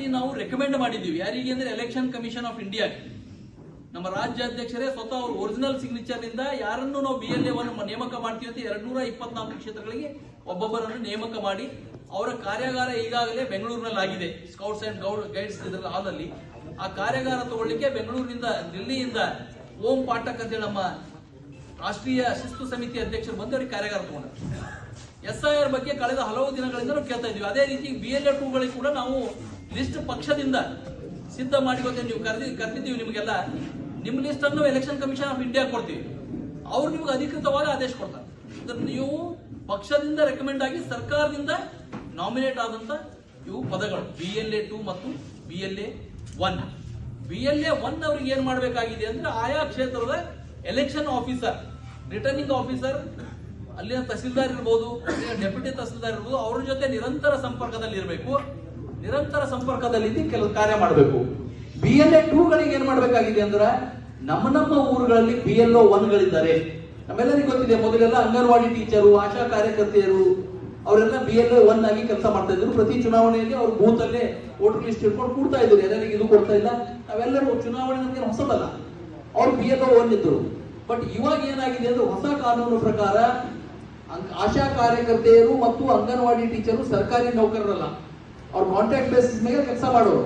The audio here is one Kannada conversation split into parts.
ಪಾರ್ಟಿ ನಾವು ರೆಕಮೆಂಡ್ ಮಾಡಿದ್ದೀವಿ. ಯಾರಿಗೆ ಅಂದ್ರೆ ಎಲೆಕ್ಷನ್ ಕಮಿಷನ್ ಆಫ್ ಇಂಡಿಯಾಗೆ ನಮ್ಮ ರಾಜ್ಯಾಧ್ಯಕ್ಷರೇ ಸ್ವತಃ ಅವರು ಒರಿಜಿನಲ್ ಸಿಗ್ನೇಚರ್ನಿಂದ ಯಾರನ್ನು ನಾವು ಬಿ ಎಲ್ ಎ ನೇಮಕ ಮಾಡ್ತೀವಿ ಅಂತ ಎರಡ್ ನೂರ ಇಪ್ಪತ್ನಾಲ್ಕು ಕ್ಷೇತ್ರಗಳಿಗೆ ಒಬ್ಬೊಬ್ಬರನ್ನು ನೇಮಕ ಮಾಡಿ ಅವರ ಕಾರ್ಯಾಗಾರ ಈಗಾಗಲೇ ಬೆಂಗಳೂರಿನಲ್ಲಿ ಆಗಿದೆ ಸ್ಕೌಟ್ಸ್ ಅಂಡ್ ಗೌಡ್ ಗೈಡ್ಸ್ ಇದರ ಹಾಲಲ್ಲಿ ಆ ಕಾರ್ಯಾಗಾರ ತಗೊಳ್ಳಿಕ್ಕೆ ಬೆಂಗಳೂರಿನಿಂದ ದಿಲ್ಲಿಯಿಂದ ಓಂ ಪಾಠಕ್ ಅಂತೇಳಿ ನಮ್ಮ ರಾಷ್ಟ್ರೀಯ ಶಿಸ್ತು ಸಮಿತಿ ಅಧ್ಯಕ್ಷರು ಬಂದು ಅವ್ರಿಗೆ ಕಾರ್ಯಾಗಾರ ತಗೊಂಡ್ರು. ಎಸ್ ಐ ಆರ್ ಬಗ್ಗೆ ಕಳೆದ ಹಲವು ದಿನಗಳಿಂದ ನಾವು ಕೇಳ್ತಾ ಇದ್ವಿ ಅದೇ ರೀತಿ ಬಿ ಎಲ್ ಎ ಟೂಗಳಿಗೆ ಕೂಡ ನಾವು ಲಿಸ್ಟ್ ಪಕ್ಷದಿಂದ ಸಿದ್ಧ ಮಾಡಿಕೊಳ್ತೇವೆ ನೀವು ಕರೆದಿ, ಕರೆದಿದ್ದೀವಿ ನಿಮಗೆಲ್ಲ. ನಿಮ್ಮ ಲಿಸ್ಟ್ ಅನ್ನು ಎಲೆಕ್ಷನ್ ಕಮಿಷನ್ ಆಫ್ ಇಂಡಿಯಾ ಕೊಡ್ತೀವಿ. ಅವ್ರು ನಿಮ್ಗೆ ಅಧಿಕೃತವಾದ ಆದೇಶ ಕೊಡ್ತಾರೆ. ಅಂದ್ರೆ ನೀವು ಪಕ್ಷದಿಂದ ರೆಕಮೆಂಡ್ ಆಗಿ ಸರ್ಕಾರದಿಂದ ನಾಮಿನೇಟ್ ಆದಂತ ಇವು ಪದಗಳು. ಬಿ ಎಲ್ ಎ ಟು ಮತ್ತು B L A one B L A one ಅವ್ರಿಗೆ ಏನ್ ಮಾಡಬೇಕಾಗಿದೆ ಅಂದ್ರೆ ಆಯಾ ಕ್ಷೇತ್ರದ ಎಲೆಕ್ಷನ್ ಆಫೀಸರ್ ರಿಟರ್ನಿಂಗ್ ಆಫೀಸರ್ ಅಲ್ಲಿನ ತಹಸೀಲ್ದಾರ್ ಇರ್ಬೋದು ಡೆಪ್ಯೂಟಿ ತಹಸೀಲ್ದಾರ್ ಇರ್ಬೋದು, ಅವ್ರ ಜೊತೆ ನಿರಂತರ ಸಂಪರ್ಕದಲ್ಲಿ ಇರಬೇಕು ನಿರಂತರ ಸಂಪರ್ಕದಲ್ಲಿದ್ದು ಕೆಲವು ಕಾರ್ಯ ಮಾಡಬೇಕು. ಬಿ ಎಲ್ ಎ ಟೂಗಳಿಗೆ ಏನ್ ಮಾಡಬೇಕಾಗಿದೆ ಅಂದ್ರೆ, ನಮ್ಮ ನಮ್ಮ ಊರುಗಳಲ್ಲಿ ಬಿ ಎಲ್ ಒ ಒನ್ಗಳಿದ್ದಾರೆ ನಮ್ಮೆಲ್ಲರಿಗೂ ಗೊತ್ತಿದೆ, ಮೊದಲೆಲ್ಲ ಅಂಗನವಾಡಿ ಟೀಚರು ಆಶಾ ಕಾರ್ಯಕರ್ತೆಯರು, ಅವರೆಲ್ಲ ಬಿ ಎಲ್ ಒನ್ ಆಗಿ ಕೆಲಸ ಮಾಡ್ತಾ ಇದ್ರು ಪ್ರತಿ ಚುನಾವಣೆಯಲ್ಲಿ ಅವ್ರು ಬೂತ್ ಅಲ್ಲೇ ವೋಟರ್ ಲಿಸ್ಟ್ ಇಟ್ಕೊಂಡು ಕೂಡ್ತಾ ಇದ್ರು ಎಲ್ಲರಿಗೆ ಇದು ಕೊಡ್ತಾ ಇಲ್ಲ. ನಾವೆಲ್ಲರೂ ಚುನಾವಣೆ ನಮಗೆ ಹೊಸದಲ್ಲ ಅವ್ರು ಬಿ ಎಲ್ ಒನ್ ಇದ್ರು ಬಟ್ ಇವಾಗ ಏನಾಗಿದೆ ಅಂದ್ರೆ ಹೊಸ ಕಾನೂನು ಪ್ರಕಾರ ಆಶಾ ಕಾರ್ಯಕರ್ತೆಯರು ಮತ್ತು ಅಂಗನವಾಡಿ ಟೀಚರು ಸರ್ಕಾರಿ ನೌಕರರಲ್ಲ. ಅವ್ರು ಕಾಂಟ್ರಾಕ್ಟ್ ಬೇಸಿಸ್ ಮೇಲೆ ಕೆಲಸ ಮಾಡೋರು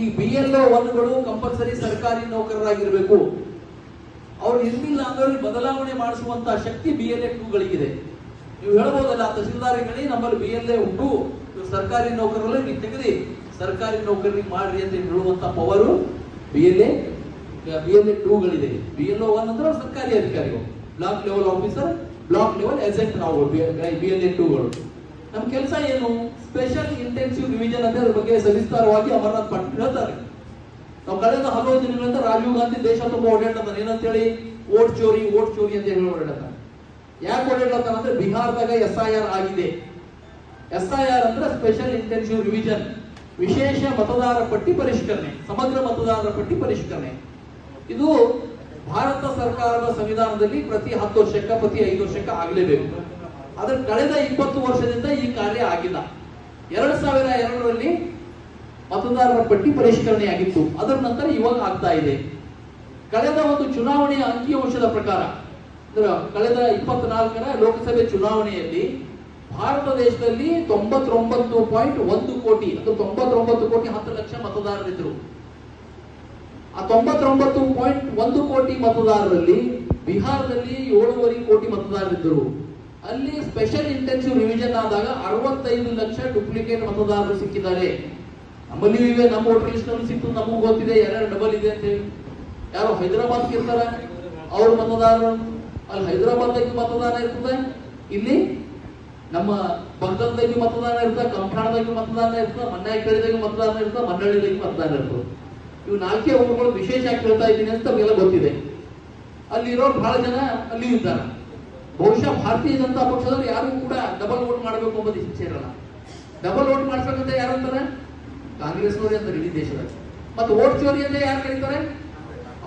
ಈ ಬಿ ಎಲ್ ಒನ್ಗಳು ಕಂಪಲ್ಸರಿ ಸರ್ಕಾರಿ ನೌಕರರಾಗಿರ್ಬೇಕು. ಅವ್ರು ಇರ್ಲಿಲ್ಲ ಅಂದ್ರೆ ಬದಲಾವಣೆ ಮಾಡಿಸುವಂತಹ ಶಕ್ತಿ ಬಿ ಎಲ್ ಎ ಟೂಗಳಿಗಿದೆ ನೀವು ಹೇಳ್ಬೋದಲ್ಲ, ತಹಸೀಲ್ದಾರ್ಗಳೇ ನಮ್ಮಲ್ಲಿ ಬಿ ಎಲ್ ಎ ಉಂಟು. ಸರ್ಕಾರಿ ನೌಕರರಲ್ಲಿ, ನೀವು ತೆಗೆದಿ ಸರ್ಕಾರಿ ನೌಕರರಿಗೆ ಮಾಡ್ರಿ ಅಂತ ಹೇಳುವಂತ power B L A B L A ಟೂಗಳಿದೆ B L one ಅಂದ್ರೆ ಸರ್ಕಾರಿ ಅಧಿಕಾರಿಗಳು. Block level officer block level agent ನಾವು ಬಿ ಎಲ್ ಎ ಟೂಗಳು ನಮ್ಮ ಕೆಲಸ ಏನು? ಸ್ಪೆಷಲ್ ಇಂಟೆನ್ಸಿವ್ ರಿವಿಷನ್ ಅಂತ ಅದ್ರ ಬಗ್ಗೆ ಸವಿಸ್ತಾರವಾಗಿ ಅಮರನಾಥ್ ಪಟ್ ಹೇಳ್ತಾರೆ. ನಾವು ಕಳೆದ ಹಲವು ದಿನಗಳಿಂದ ರಾಜೀವ್ ಗಾಂಧಿ ದೇಶ ತುಂಬಾ ಓಡಾಡ್ತಾನೆ ಏನಂತೇಳಿ? ಓಟ್ ಚೋರಿ ಓಟ್ ಚೋರಿ ಅಂತ ಹೇಳಿ ಓಡಾಡ್ತಾನೆ ಯಾಕೆ ಓಡಾಡ್ತಾನೆ ಅಂದ್ರೆ ಬಿಹಾರದಾಗ ಎಸ್ ಐ ಆರ್ ಆಗಿದೆ. ಎಸ್ ಐ ಆರ್ ಅಂದ್ರೆ ಸ್ಪೆಷಲ್ ಇಂಟೆನ್ಸಿವ್ ರಿವಿಷನ್ ವಿಶೇಷ ಮತದಾರ ಪಟ್ಟಿ ಪರಿಷ್ಕರಣೆ, ಸಮಗ್ರ ಮತದಾರರ ಪಟ್ಟಿ ಪರಿಷ್ಕರಣೆ. ಇದು ಭಾರತ ಸರ್ಕಾರದ ಸಂವಿಧಾನದಲ್ಲಿ ಪ್ರತಿ ಹತ್ತು ವರ್ಷಕ್ಕೆ, ಪ್ರತಿ ಐದು ವರ್ಷಕ್ಕೆ ಆಗಲೇಬೇಕು. ಆದ್ರೆ ಕಳೆದ ಇಪ್ಪತ್ತು ವರ್ಷದಿಂದ ಈ ಕಾರ್ಯ ಆಗಿಲ್ಲ. ಎರಡ್ ಸಾವಿರ ಎರಡರಲ್ಲಿ ಮತದಾರರ ಪಟ್ಟಿ ಪರಿಷ್ಕರಣೆ ಆಗಿತ್ತು. ಅದರ ನಂತರ ಇವಾಗ ಆಗ್ತಾ ಇದೆ. ಕಳೆದ ಒಂದು ಚುನಾವಣೆಯ ಅಂಕಿಅಂಶದ ಪ್ರಕಾರ ಕಳೆದ ಇಪ್ಪತ್ನಾಲ್ಕರ ಲೋಕಸಭೆ ಚುನಾವಣೆಯಲ್ಲಿ ಭಾರತ ದೇಶದಲ್ಲಿ ತೊಂಬತ್ತೊಂಬತ್ತು ಪಾಯಿಂಟ್ ಒಂದು ಕೋಟಿ, ಅದು ತೊಂಬತ್ತೊಂಬತ್ತು ಕೋಟಿ ಹತ್ತು ಲಕ್ಷ ಮತದಾರರಿದ್ದರು. ಆ ತೊಂಬತ್ತೊಂಬತ್ತು ಪಾಯಿಂಟ್ ಒಂದು ಕೋಟಿ ಮತದಾರರಲ್ಲಿ ಬಿಹಾರದಲ್ಲಿ ಏಳುವರೆ ಕೋಟಿ ಮತದಾರರಿದ್ದರು. ಅಲ್ಲಿ ಸ್ಪೆಷಲ್ ಇಂಟೆನ್ಸಿವ್ ರಿವಿಷನ್ ಆದಾಗ ಅರವತ್ತೈದು ಲಕ್ಷ ಡೂಪ್ಲಿಕೇಟ್ ಮತದಾರರು ಸಿಕ್ಕಿದ್ದಾರೆ. ನಮ್ಮಲ್ಲಿಯೂ ಇವೆ, ನಮ್ಮ ವೋಟರ್ ಲಿಸ್ಟ್ನಲ್ಲಿ ಸಿಕ್ತು, ನಮಗೂ ಗೊತ್ತಿದೆ, ಯಾರ್ಯಾರು ಡಬಲ್ ಇದೆ ಅಂತ ಹೇಳಿ. ಯಾರು ಹೈದರಾಬಾದ್ ಇರ್ತಾರ, ಅವ್ರ ಮತದಾರರು. ಅಲ್ಲಿ ಹೈದರಾಬಾದ್ ಮತದಾನ ಇರ್ತದೆ. ಇಲ್ಲಿ ನಮ್ಮ ಬಂಗಲ್ದಾಗಿ ಮತದಾನ ಇರ್ತದೆ ಕಂಠಾಣದಾಗ ಮತದಾನ ಇರ್ತದೆ ಮನ್ನಾಯ ಕೇಳಿದಾಗ ಮತದಾನ ಇರ್ತದೆ ಮನ್ನಳ್ಳಿದಾಗ ಮತದಾನ ಇರ್ತದೆ. ಇವು ನಾಲ್ಕೇ ಊರುಗಳು ವಿಶೇಷ ಹೇಳ್ತಾ ಇದ್ದೀನಿ ಅಂತ ತಮಗೆಲ್ಲ ಗೊತ್ತಿದೆ. ಅಲ್ಲಿರೋರು ಬಹಳ ಜನ ಅಲ್ಲಿ ಇದ್ದಾರೆ. ಬಹುಶಃ ಭಾರತೀಯ ಜನತಾ ಪಕ್ಷದವರು ಯಾರು ಕೂಡ ಡಬಲ್ ವೋಟ್ ಮಾಡಬೇಕು ಅನ್ನೋದು ಇಚ್ಛೆ ಇರಲ್ಲ. ಡಬಲ್ ವೋಟ್ ಮಾಡ್ಬೇಕಂತ ಯಾರು ಅಂತಾರೆ? ಕಾಂಗ್ರೆಸ್ನವರೇ ಅಂತಾರೆ ಇಡೀ ದೇಶದಲ್ಲಿ ಮತ್ತೆ ವೋಟ್ ಚೋರಿ ಅಂತ ಯಾರು ಕರೀತಾರೆ?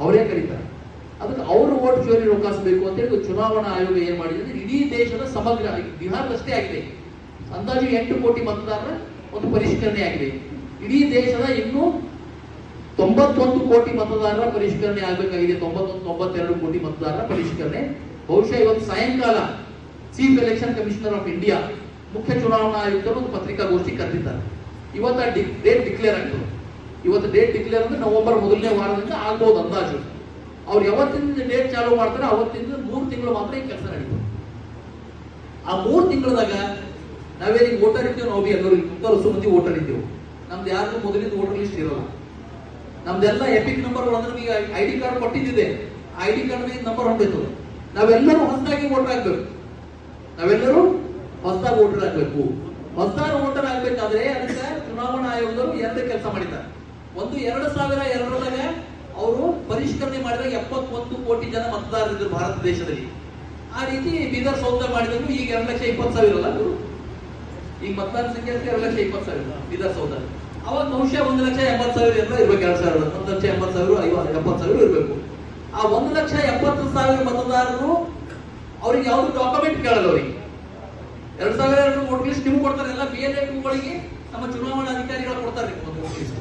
ಅವರೇ ಕರೀತಾರೆ. ಅದಕ್ಕೆ ಅವರು ವೋಟ್ ಚೋರಿ ಬೇಕು ಅಂತ ಹೇಳಿ ಚುನಾವಣಾ ಆಯೋಗ ಏನ್ ಮಾಡಿದೆ ಇಡೀ ದೇಶದ ಸಮಗ್ರ ಬಿಹಾರದಷ್ಟೇ ಆಗಿದೆ. ಅಂದಾಜು ಎಂಟು ಕೋಟಿ ಮತದಾರರ ಒಂದು ಪರಿಷ್ಕರಣೆ ಆಗಿದೆ. ಇಡೀ ದೇಶದ ಇನ್ನೂ ತೊಂಬತ್ತೊಂದು ಕೋಟಿ ಮತದಾರರ ಪರಿಷ್ಕರಣೆ ಆಗಬೇಕಾಗಿದೆ. ತೊಂಬತ್ತೊಂದು, ತೊಂಬತ್ತೆರಡು ಕೋಟಿ ಮತದಾರರ ಪರಿಷ್ಕರಣೆ. ಬಹುಶಃ ಇವತ್ತು ಸಾಯಂಕಾಲ chief election commissioner of India ಮುಖ್ಯ ಚುನಾವಣಾ ಆಯುಕ್ತರು ಪತ್ರಿಕಾಗೋಷ್ಠಿ ಕರೆದಿದ್ದಾರೆ. ಇವತ್ತು ಡೇಟ್ ಡಿಕ್ಲೇರ್ ಆಗ್ತದೆ. ಇವತ್ತು ಡೇಟ್ ಡಿಕ್ಲೇರ್ ಅಂದ್ರೆ ನವೆಂಬರ್ ಮೊದಲನೇ ವಾರದಿಂದ ಆಗ್ಬೋದು ಅಂದಾಜು. ಅವ್ರು ಯಾವತ್ತಿಂದ ಡೇಟ್ ಚಾಲು ಮಾಡ್ತಾರೆ, ಅವತ್ತಿಂದ ಮೂರು ತಿಂಗಳು ಮಾತ್ರ ಈ ಕೆಲಸ ನಡೀತದೆ. ಆ ಮೂರು ತಿಂಗಳದಾಗ ನಾವೇನಿಗೆ ವೋಟರ್ ಇದ್ದೀವಿ ನಾವು ಬಿ ಎಲ್ಲರೂ ಇಪ್ಪತ್ತು ಮಂದಿ ವೋಟರ್ ಇದ್ದೀವಿ. ನಮ್ದು ಯಾರ್ದು ಮೊದಲಿಂದ ವೋಟರ್ ಲಿಸ್ಟ್ ಇರೋಲ್ಲ. ನಮ್ದೆಲ್ಲ ಎಪಿಕ್ ನಂಬರ್ ಅಂದ್ರೆ ಈಗ ಐ ಡಿ ಕಾರ್ಡ್ ಕೊಟ್ಟಿದ್ದಿದೆ. ಐ ಡಿ ಕಾರ್ಡ್ ನಂಬರ್ ಹೊಂದಿತ್ತು ನಾವೆಲ್ಲರೂ ಹೊಸದಾಗಿ ವೋಟರ್ ಆಗ್ಬೇಕು. ನಾವೆಲ್ಲರೂ ಹೊಸದಾಗಿ ವೋಟರ್ ಆಗ್ಬೇಕು. ಹೊಸದಾಗಿ ವೋಟರ್ ಆಗ್ಬೇಕಾದ್ರೆ ಅದಕ್ಕೆ ಚುನಾವಣಾ ಆಯೋಗದವರು ಎರಡು ಕೆಲಸ ಮಾಡಿದ್ದಾರೆ. ಒಂದು ಎರಡು ಸಾವಿರ ಎರಡರೊಳಗೆ ಅವರು ಪರಿಷ್ಕರಣೆ ಮಾಡಿದಾಗ ಎಪ್ಪತ್ತೊಂದು ಕೋಟಿ ಜನ ಮತದಾರರಿದ್ದರು ಭಾರತ ದೇಶದಲ್ಲಿ. ಆ ರೀತಿ ಬೀದರ್ ಸೌಧ ಮಾಡಿದ್ರು, ಈಗ ಎರಡು ಲಕ್ಷ ಇಪ್ಪತ್ತು ಸಾವಿರ ಅಲ್ಲ? ಈಗ ಮತದಾರ ಸಂಖ್ಯೆ ಎರಡು ಲಕ್ಷ ಇಪ್ಪತ್ತು ಸಾವಿರ ಬೀದರ್ ಸೌಧ ಅವಾಗ ಬಹುಶಃ ಒಂದು ಲಕ್ಷ ಎಂಬತ್ತು ಸಾವಿರ ಇರ್ಬೇಕು, ಎರಡು ಸಾವಿರ ಒಂದು ಲಕ್ಷ ಎಂಬತ್ತು ಸಾವಿರ, ಐವತ್ತು ಎಪ್ಪತ್ತು ಸಾವಿರ ಇರಬೇಕು. ಆ ಒಂದು ಲಕ್ಷ ಎಪ್ಪತ್ತು ಸಾವಿರ ಮತದಾರರು ಅವ್ರಿಗೆ ಯಾವ್ದು ಡಾಕ್ಯುಮೆಂಟ್ ಕೇಳಲ್ಲ ಅವರಿಗೆ. ಎರಡ್ ಸಾವಿರ ವೋಟ್ ಲಿಸ್ಟ್ ನಿಮ್ಗೆ ಕೊಡ್ತಾರೆ, ಎಲ್ಲ ಬಿ ಎಲ್ ಎ ಟೂಗಳಿಗೆ ನಮ್ಮ ಚುನಾವಣಾ ಅಧಿಕಾರಿಗಳು ಕೊಡ್ತಾರೆ ಒಂದು ವೋಟ್ ಲಿಸ್ಟ್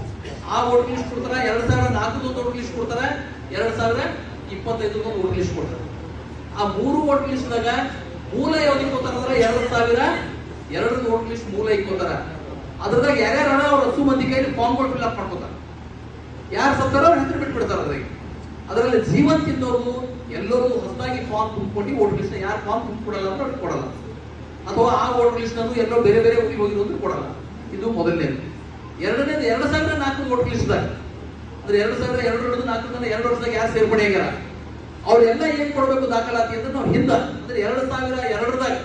ಆ ವೋಟ್ ಲಿಸ್ಟ್ ಕೊಡ್ತಾರೆ, ಎರಡ್ ಸಾವಿರ ನಾಲ್ಕು ವೋಟ್ ಲಿಸ್ಟ್ ಕೊಡ್ತಾರೆ, ಎರಡ್ ಸಾವಿರ ಇಪ್ಪತ್ತೈದು ವೋಟ್ ಲಿಸ್ಟ್ ಕೊಡ್ತಾರೆ. ಆ ಮೂರು ವೋಟ್ ಲಿಸ್ಟ್ ದಾಗ ಮೂಲ ಯಾವ್ದು ಕೊಡ್ತಾರ ಎರಡ್ ಸಾವಿರ ಎರಡು ವೋಟ್ ಲಿಸ್ಟ್ ಮೂಲ ಇಕ್ಕೋತಾರ ಅದ್ರದಾಗ ಯಾರ್ಯಾರು ಅವ್ರ ಹಸು ಮಂದಿ ಕೈಲಿ ಫಾರ್ಮ್ ಫಿಲ್ ಅಪ್ ಮಾಡ್ಕೋತಾರ. ಯಾರು ಸತ್ತಾರೋ ಅವ್ರ ಹೆಸರು ಬಿಟ್ಬಿಡ್ತಾರ ಅದ್ರಾಗ. ಅದರಲ್ಲಿ ಜೀವಂತ ಇದ್ದವರು ಎಲ್ಲರೂ ಹೊಸದಾಗಿ ಫಾರ್ಮ್ ತುಂಬಿಕೊಂಡು ವೋಟ್ ಲಿಸ್ಟ್ ಯಾರು ಫಾರ್ಮ್ ತುಂಬಿಕೊಡಲ್ಲ ಅಂದ್ರೆ ಅವ್ರಿಗೆ ಕೊಡಲ್ಲ. ಅಥವಾ ಆ ವೋಟ್ ಲಿಸ್ಟ್ ಅನ್ನು ಎಲ್ಲೋ ಬೇರೆ ಬೇರೆ ಊರಿಗೆ ಹೋಗಿರೋದು ಕೊಡಲ್ಲ. ಇದು ಮೊದಲನೇದು. ಎರಡನೇದು ಎರಡು ಸಾವಿರದ ನಾಲ್ಕು ಓಟ್ ಲಿಸ್ಟ್ ಆಗಿ ಅಂದ್ರೆ ಎರಡು ಸಾವಿರದ ಎರಡು ನಾಲ್ಕು ಎರಡು ವರ್ಷದಾಗ ಯಾರು ಸೇರ್ಪಡೆ ಆಗ್ಯಾರ? ಅವರೆಲ್ಲ ಏನ್ ಕೊಡಬೇಕು ದಾಖಲಾತಿ ಅಂದ್ರೆ ನಾವು ಹಿಂದ. ಅಂದ್ರೆ ಎರಡು ಸಾವಿರ ಎರಡರದಾಗ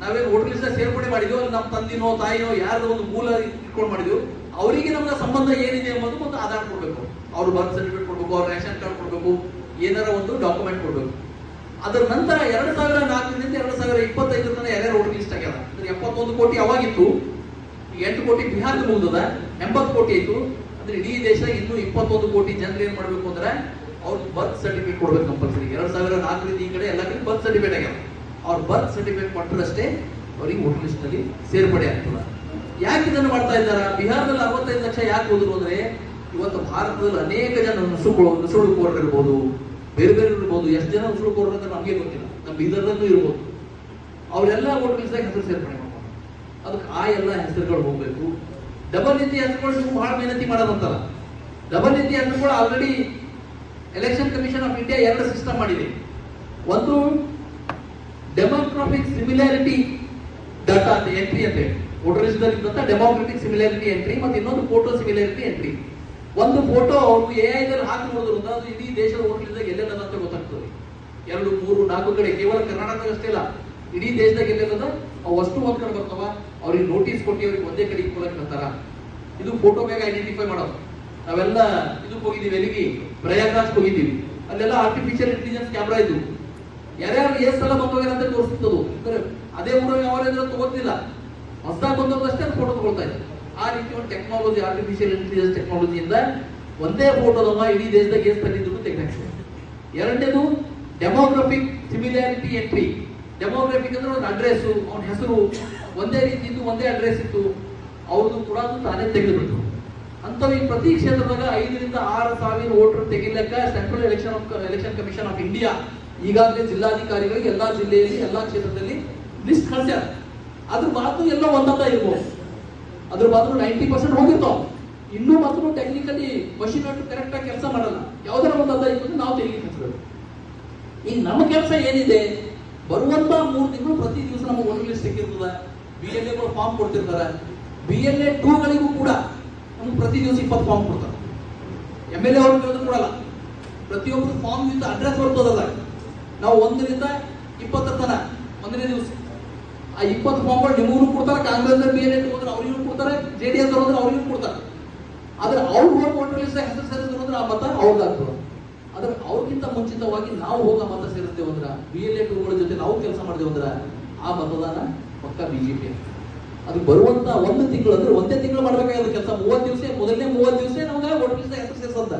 ನಾವೇನು ವೋಟ್ ಲಿಸ್ಟ್ ಸೇರ್ಪಡೆ ಮಾಡಿದ್ವಿ ನಮ್ಮ ತಂದಿನೋ, ತಾಯಿನೋ, ಯಾರ್ದೋ ಒಂದು ಮೂಲ ಇಟ್ಕೊಂಡು ಮಾಡಿದ್ವಿ. ಅವರಿಗೆ ನಮ್ಮ ಸಂಬಂಧ ಏನಿದೆ ಅನ್ನೋದು ಒಂದು ಆಧಾರ್ ಕೊಡಬೇಕು. ಅವ್ರ ಬರ್ತ್ ಸರ್ಟಿಫಿಕೇಟ್ ಕೊಡ್ಬೇಕು, ಅವ್ರ ರೇಷನ್ ಕಾರ್ಡ್ ಕೊಡ್ಬೇಕು, ಏನಾರ ಒಂದು ಡಾಕ್ಯುಮೆಂಟ್ ಕೊಡಬೇಕು. ಅದರ ನಂತರ ಎರಡು ಸಾವಿರ ನಾಲ್ಕರಿಂದ ಎರಡು ಸಾವಿರ ಇಪ್ಪತ್ತೈದು ತನಕ ಯಾರ್ಯಾರು ಓಟ್ ಲಿಸ್ಟ್ ಆಗ್ಯದ ಅಂದ್ರೆ ಎಪ್ಪತ್ತೊಂದು ಕೋಟಿ ಅವಾಗಿತ್ತು. ಎಂಟು ಕೋಟಿ ಬಿಹಾರದ ಮುಗಿದದ ಎಂಬತ್ತು ಕೋಟಿ ಇತ್ತು ಅಂದ್ರೆ ಇಡೀ ದೇಶ ಇನ್ನೂ ಇಪ್ಪತ್ತೊಂದು ಕೋಟಿ ಜನರು ಏನ್ ಮಾಡ್ಬೇಕು ಅಂದ್ರೆ ಅವ್ರ ಬರ್ತ್ ಸರ್ಟಿಫಿಕೇಟ್ ಕೊಡ್ಬೇಕು ಕಂಪಲ್ಸರಿ ಎರಡ್ ಸಾವಿರ ನಾಲ್ಕರಿಂದ ಈ ಕಡೆ ಎಲ್ಲ ಕಡೆ ಬರ್ತ್ ಸರ್ಟಿಫಿಕೇಟ್ ಆಗ್ಯಾವ. ಅವ್ರ ಬರ್ತ್ ಸರ್ಟಿಫಿಕೇಟ್ ಕೊಟ್ಟರಷ್ಟೇ ಅವ್ರಿಗೆ ವೋಟರ್ ಲಿಸ್ಟ್ನಲ್ಲಿ ಸೇರ್ಪಡೆ ಆಗ್ತದ. ಯಾಕೆ ಇದನ್ನು ಮಾಡ್ತಾ ಇದ್ದಾರ? ಬಿಹಾರದಲ್ಲಿ ಅರವತ್ತೈದು ಲಕ್ಷ ಯಾಕೆ ಹೋದ್ರು ಅಂದ್ರೆ ಇವತ್ತು ಭಾರತದಲ್ಲಿ ಅನೇಕ ಜನ ನುಸುಳು ನುಸುಳುಕೋರರು ಇರ್ಬೋದು, ಬೇರೆ ಬೇರೆ ಇರ್ಬೋದು, ಎಷ್ಟು ಜನ ನುಸುಳುಕೋರರು ಅಂತ ನಮಗೆ ಗೊತ್ತಿಲ್ಲ. ನಮ್ಮ ಬೀದರ್ದಲ್ಲೂ ಇರ್ಬೋದು. ಅವರೆಲ್ಲ ಓಟ್ ಲಿಸ್ಟ್ ಹೆಸರು ಸೇರ್ಪಡೆ ಮಾಡ್ಬೋದು ಅದಕ್ಕೆ ಆ ಎಲ್ಲ ಹೆಸರುಗಳು ಹೋಗ್ಬೇಕು. ಡಬಲ್ ನೀತಿ ಹೆಸರುಗಳು ನೀವು ಬಹಳ ಮೆನತಿ ಮಾಡೋದಂತಲ್ಲ ಡಬಲ್ ನೀತಿ ಹೆಸರುಗಳು already election commission of India ಎರಡು ಸಿಸ್ಟಮ್ ಮಾಡಿದೆ. ಒಂದು ಡೆಮೋಕ್ರಾಫಿಕ್ ಸಿಮಿಲಾರಿಟಿ ಡಾಟಾ ಅಂತ ಎಂಟ್ರಿ ಅಂತ ಹೇಳಿ. Voter list democratic similarity entry ಮತ್ತೆ ಇನ್ನೊಂದು ಫೋಟೋ ಸಿಮಿಲಾರಿಟಿ ಎಂಟ್ರಿ ಒಂದು ಫೋಟೋ ಅವರು ಎ ಐ ದಲ್ಲಿ ಹಾಕಿ ನೋಡಿದ್ರಿಂದ ಅದು ಇಡೀ ದೇಶದ ವೋಟರ್ ಲಿಸ್ಟ್ ಎಲ್ಲೆಲ್ಲ ಅಂತ ಗೊತ್ತಾಗ್ತದೆ. ಎರಡು, ಮೂರು, ನಾಲ್ಕು ಕಡೆ, ಕೇವಲ ಕರ್ನಾಟಕ ಅಷ್ಟೇ ಇಲ್ಲ ಇಡೀ ದೇಶದಾಗ ಎಲ್ಲೆಲ್ಲದ ಅವು ವಸ್ತು ಒಂದ್ ಕಡೆ ಬರ್ತಾವ, ಅವ್ರಿಗೆ ನೋಟಿಸ್ ಕೊಟ್ಟು ಅವ್ರಿಗೆ ಒಂದೇ ಕಡೆ ಕೊಡಕ್ ಬರ್ತಾರ ಇದು ಫೋಟೋ ಬೇಗ ಐಡೆಂಟಿಫೈ ಮಾಡೋದು. ನಾವೆಲ್ಲ ಇದಕ್ಕೆ ಹೋಗಿದ್ದೀವಿ, ಎಲ್ಲಿಗೆ? ಪ್ರಯಾಗ್ರಾಜ್ ಹೋಗಿದ್ದೀವಿ. ಅಲ್ಲೆಲ್ಲ ಆರ್ಟಿಫಿಷಿಯಲ್ ಇಂಟೆಲಿಜೆನ್ಸ್ ಕ್ಯಾಮ್ರಾ ಇದ್ದು ಯಾರ್ಯಾರು ಎಷ್ಟು ಸಲ ಬಂದೋಗ್ಯಾರ ಅಂತ ತೋರಿಸ್ತದು ಅಂದ್ರೆ ಅದೇ ಊರಾಗ ಯಾವ ತಗೋತಿಲ್ಲ. ಹೊಸದಾಗಿ ಬಂದೋದಷ್ಟೇ ಫೋಟೋ ತಗೊಳ್ತಾ ಇದ್ದಾರೆ ಆ ರೀತಿ ಒಂದು ಟೆಕ್ನಾಲಜಿ ಆರ್ಟಿಫಿಷಿಯಲ್ ಇಂಟೆಲಿಜೆನ್ಸ್ ಟೆಕ್ನಾಲಜಿಯಿಂದ ಒಂದೇ ಫೋಟೋದನ್ನ ಇಡೀ ದೇಶದಾಗ ಗೇಸ್ ತಂದಿದ್ದು ತೆಗೆದಾಕ್ತಾರೆ ಎರಡನೇದು ಡೆಮೋಗ್ರಫಿಕ್ ಸಿಮಿಲಾರಿಟಿ ಎಂಟ್ರಿ ಡೆಮೋಗ್ರಫಿಕ್ ಅಂದ್ರೆ ಒಂದು ಅಡ್ರೆಸ್ ಅವನ ಹೆಸರು, ಒಂದೇ ರೀತಿ ಇದ್ದು ಒಂದೇ ಅಡ್ರೆಸ್ ಇತ್ತು, ಅವ್ರದ್ದು ಕೂಡ ತಾನೇ ತೆಗೆದುಬಿಟ್ರು ಅಂತವ್ ಈ ಪ್ರತಿ ಕ್ಷೇತ್ರದಾಗ ಐದರಿಂದ ಆರು ಸಾವಿರ voter ತೆಗಿಲಕ್ಕ central election election commission of India ಈಗಾಗಲೇ ಜಿಲ್ಲಾಧಿಕಾರಿಗಳಿಗೆ ಎಲ್ಲಾ ಜಿಲ್ಲೆಯಲ್ಲಿ, ಎಲ್ಲಾ ಕ್ಷೇತ್ರದಲ್ಲಿ ಲಿಸ್ಟ್ ಕಳ್ಸ್ಯಾರ. ಅದ್ರ ಮಾತ್ರ ಎಲ್ಲ ಒಂದಂತ ಇರ್ಬೋದು ಅದ್ರ ಬಾದ್ರು ನೈಂಟಿ ಪರ್ಸೆಂಟ್ ಹೋಗಿರ್ತಾವ ಇನ್ನೂ ಮಾತ್ರ ಟೆಕ್ನಿಕಲಿ ಮಷಿನ್ ಕರೆಕ್ಟ್ ಆಗಿ ಕೆಲಸ ಮಾಡಲ್ಲ. ಯಾವ್ದಾರ ಒಂದು ಇತ್ತು ನಾವು ತೆಗಿಲಿಕ್ಕೆ ಹಚ್ಬೇಕು ಈಗ ನಮ್ಮ ಕೆಲಸ ಏನಿದೆ? ಬರುವಂತ ಮೂರು ತಿಂಗಳು ಪ್ರತಿ ದಿವಸ ನಮಗೆ ಒಂದು ಲಿಸ್ಟ್ ಸಿಕ್ಕಿರ್ತದ. ಬಿ ಎಲ್ ಎಗಳು ಫಾರ್ಮ್ ಕೊಡ್ತಿರ್ತಾರೆ. ಬಿ ಎಲ್ ಎ ಟೂಗಳಿಗೂ ಕೂಡ ನಮ್ಗೆ ಪ್ರತಿ ದಿವಸ ಇಪ್ಪತ್ತು ಫಾರ್ಮ್ ಕೊಡ್ತಾರೆ. ಎಂ ಎಲ್ ಎ ಅವ್ರು ಕೇಳಿದ್ರು ಕೊಡಲ್ಲ. ಪ್ರತಿಯೊಬ್ಬರು ಫಾರ್ಮ್ ಅಡ್ರೆಸ್ ಬರ್ತದಲ್ಲ. ನಾವು ಒಂದರಿಂದ ಇಪ್ಪತ್ತರ ತನ ಒಂದನೇ ದಿವಸ. ಆ ಇಪ್ಪತ್ತು ಫಾರ್ಮ್ಗಳು ನಿಮಗೂ ಕೊಡ್ತಾರೆ ಕಾಂಗ್ರೆಸ್ ಎ ಹೋದ್ರೆ ಅವ್ರಿಗೂ ಕೊಡ್ತಾರೆ, ಜೆ ಡಿ ಎಸ್ ಹೋದ್ರೆ ಅವ್ರಿಗೂ ಕೊಡ್ತಾರೆ. ಆದ್ರೆ ಅವ್ರು ಹೋಗಿ ವೋಟರ್ ಲಿಸ್ಟ್ ಹೆಸರು ಸೇರಿದ್ರು ಆ ಮತ ಅವ್ರದ್ದಾಗ್ತದೆ ಆದ್ರೆ ಅವ್ರಿಗಿಂತ ಮುಂಚಿತವಾಗಿ ನಾವು ಹೋಗ ಮತ ಸೇರಿಸ್ತೇವೆ ಅಂದ್ರೆ ಬಿ ಎಲ್ ಎ ಜೊತೆ ನಾವು ಕೆಲಸ ಮಾಡಿದೇವೆ ಅಂದ್ರೆ, ಆ ಮತದಾನ ಪಕ್ಕ ಬಿಜೆಪಿ ಅದು ಬರುವಂತ ಒಂದು ತಿಂಗಳು ಅಂದ್ರೆ ಒಂದೇ ತಿಂಗಳು ಮಾಡ್ಬೇಕಾದ ಕೆಲಸ. ಮೂವತ್ತು ದಿವಸ, ಮೊದಲನೇ ಮೂವತ್ತು ದಿವಸ ನಮ್ಗೆ ವೋಟರ್ ಲಿಸ್ಟ್ ಹೆಸರು ಸೇರಿಸಂತ.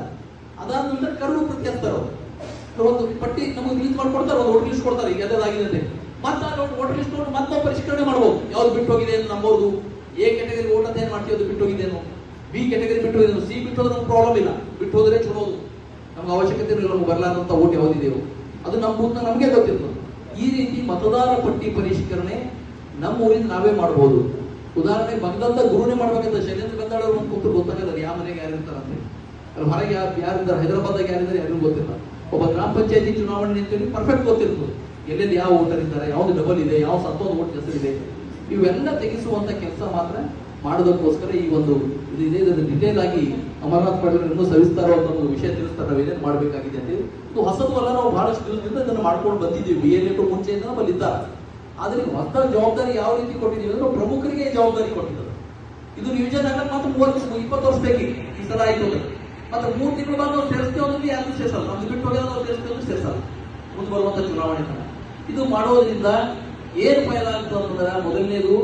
ಅದಾದ ನಂತರ ಕರ್ನು ಪ್ರತ್ಯಸ್ತಾರ ಒಂದು ಪಟ್ಟಿ ನಮಗೆ ರಿಲೀಸ್ ಮಾಡ್ಕೊಡ್ತಾರೆ, ಒಂದು ಲಿಸ್ಟ್ ಕೊಡ್ತಾರೆ, ಈಗ ಎಲ್ಲದಾಗಿದೆ ಮತ್ತೆ ಆ ವೋಟರ್ ಲಿಸ್ಟ್ ನೋಡಿ ಮತ್ತೆ ಪರಿಷ್ಕರಣೆ ಮಾಡಬಹುದು ಯಾವ್ದು ಬಿಟ್ಟು ಹೋಗಿದೆ ಅಂತ ನಂಬೋದು ಎ ಕ್ಯಾಟಗರಿ ವೋಟ್ ಅಂತ ಏನ್ ಮಾಡ್ತೀವಿ? ಅದು ಬಿಟ್ಟು ಹೋಗಿದ್ದೇನು ಬಿ ಕೆಟಗರಿ ಬಿಟ್ಟು ಹೋಗಿದ್ದೇನು ಸಿ ಬಿಟ್ಟು ಹೋದ್ರೆ ನಮ್ಗೆ ಪ್ರಾಬ್ಲಮ್ ಇಲ್ಲ. ಬಿಟ್ಟು ಹೋದ್ರೆ ಚಲೋದು ನಮ್ಗೆ ಅವಶ್ಯಕತೆ ಇಲ್ಲ ನಮ್ಗೆ ಬರಲಾರ್ದಂತ ಓಟ್ ಯಾವ್ದಿದೆಯೋ ಅದು ನಮ್ಮ ಬೂತ್ನ ನಮಗೆ ಗೊತ್ತಿರ್ತದೆ. ಈ ರೀತಿ ಮತದಾರ ಪಟ್ಟಿ ಪರಿಷ್ಕರಣೆ ನಮ್ಮ ಊರಿಂದ ನಾವೇ ಮಾಡಬಹುದು ಉದಾಹರಣೆಗೆ ಬಂದಂತ ಗುರುನೇ ಮಾಡ್ಬೇಕಂತ ಶೈಲೇಂದ್ರ ಗಂಧಾಳ್ ಅವ್ರು ಕೂತು ಗೊತ್ತಾಗಲ್ಲ ಯಾವ ಮನೆಗೆ ಯಾರಿರ್ತಾರೆ ಅಲ್ಲಿ ಹೊರಗೆ ಯಾರು ಯಾರಿದ್ದಾರೆ ಹೈದರಾಬಾದ್ ಯಾರಿದ್ದಾರೆ ಯಾರಿಗೂ ಗೊತ್ತಿಲ್ಲ. ಒಬ್ಬ ಗ್ರಾಮ ಪಂಚಾಯತಿ ಚುನಾವಣೆ ನಿಂತೀವಿ ಪರ್ಫೆಕ್ಟ್ ಗೊತ್ತಿರ್ತದೆ. ಎಲ್ಲೆಲ್ಲಿ ಯಾವ ಓಟರ್ ಯಾವ್ದು ಡಬಲ್ ಇದೆ, ಯಾವ ಸತ್ತೋದು ಓಟ್ ಹೆಸರಿದೆ ಇವೆಲ್ಲ ತೆಗೆಸುವಂತ ಕೆಲಸ ಮಾತ್ರ ಮಾಡೋದಕ್ಕೋಸ್ಕರ ಈ ಒಂದು ಇದು ಇದೆ. ಇದನ್ನು ಡಿಟೇಲ್ ಆಗಿ ಅಮರನಾಥ್ ಪಾಟೀಲ್ ಇನ್ನೂ ಸವಿಸ್ತಾರವಾದ ಒಂದು ವಿಷಯ ತಿಳಿಸ್ತಾರೆ. ನಾವು ಏನೇನು ಮಾಡಬೇಕಾಗಿದೆ ಅಂತ ಹೇಳಿ. ಇದು ಹೊಸದು ಅಲ್ಲ, ನಾವು ಬಹಳಷ್ಟು ದಿನದಿಂದ ಇದನ್ನು ಮಾಡ್ಕೊಂಡು ಬಂದಿದ್ದೀವಿ. ಬಿ ಎಲ್ ಎ ಮುಂಚೆಯಿಂದ ಆದ್ರೆ ಹೊಸ ಜವಾಬ್ದಾರಿ ಯಾವ ರೀತಿ ಕೊಟ್ಟಿದ್ದೀವಿ ಅಂದ್ರೆ ಪ್ರಮುಖರಿಗೆ ಜವಾಬ್ದಾರಿ ಕೊಟ್ಟಿದ್ದಾರೆ. ಇದು ನಿಯೋಜನೆ ಆಗಕ್ಕೆ ಮಾತ್ರ ಮೂವತ್ತು ಇಪ್ಪತ್ತು ವರ್ಷ ಬೇಕು ಈ ಸಲ ಆಯ್ತು ಮತ್ತೆ ಮೂರು ತಿಂಗಳು ನಾವು ಸೇರಿಸ್ತೇವೆ ಅಂದ್ರೆ ಯಾರು ಸೇರಿಸಲ್ಲ. ನಮ್ದು ಬಿಟ್ಟು ಹೋಗಿ ನಾವು ಸೇರಿಸ್ತೇವೆ ಅಂದ್ರೆ ಸೇರಿಸಲ್ಲ. ಮುಂದೆ ಬರುವಂತ ಚುನಾವಣೆ ಇದು ಮಾಡೋದ್ರಿಂದ ಏನ್ ಫೈದ ಅಂತಂದ್ರೆ ಮೊದಲನೇದು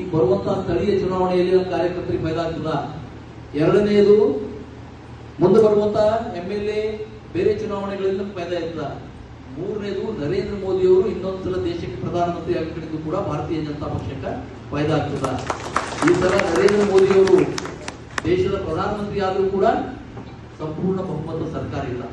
ಈಗ ಬರುವಂತಹ ಸ್ಥಳೀಯ ಚುನಾವಣೆಯಲ್ಲಿ ನಮ್ಮ ಕಾರ್ಯಕರ್ತರಿಗೆ ಫೈದ ಆಗ್ತದ. ಎರಡನೆಯದು ಮುಂದೆ ಬರುವಂತಹ ಎಂ ಎಲ್ ಎ ಬೇರೆ ಚುನಾವಣೆಗಳಿಂದ ಫೈದ ಇರ್ತದ. ಮೂರನೇದು ನರೇಂದ್ರ ಮೋದಿ ಅವರು ಇನ್ನೊಂದ್ಸಲ ದೇಶಕ್ಕೆ ಪ್ರಧಾನಮಂತ್ರಿ ಆಗಿದ್ದು ಕೂಡ ಭಾರತೀಯ ಜನತಾ ಪಕ್ಷಕ್ಕೆ ಫೈದ ಆಗ್ತದ. ಈ ಸಲ ನರೇಂದ್ರ ಮೋದಿ ಅವರು ದೇಶದ ಪ್ರಧಾನಮಂತ್ರಿ ಆದರೂ ಕೂಡ ಸಂಪೂರ್ಣ ಬಹುಮತ ಸರ್ಕಾರ ಇಲ್ಲ.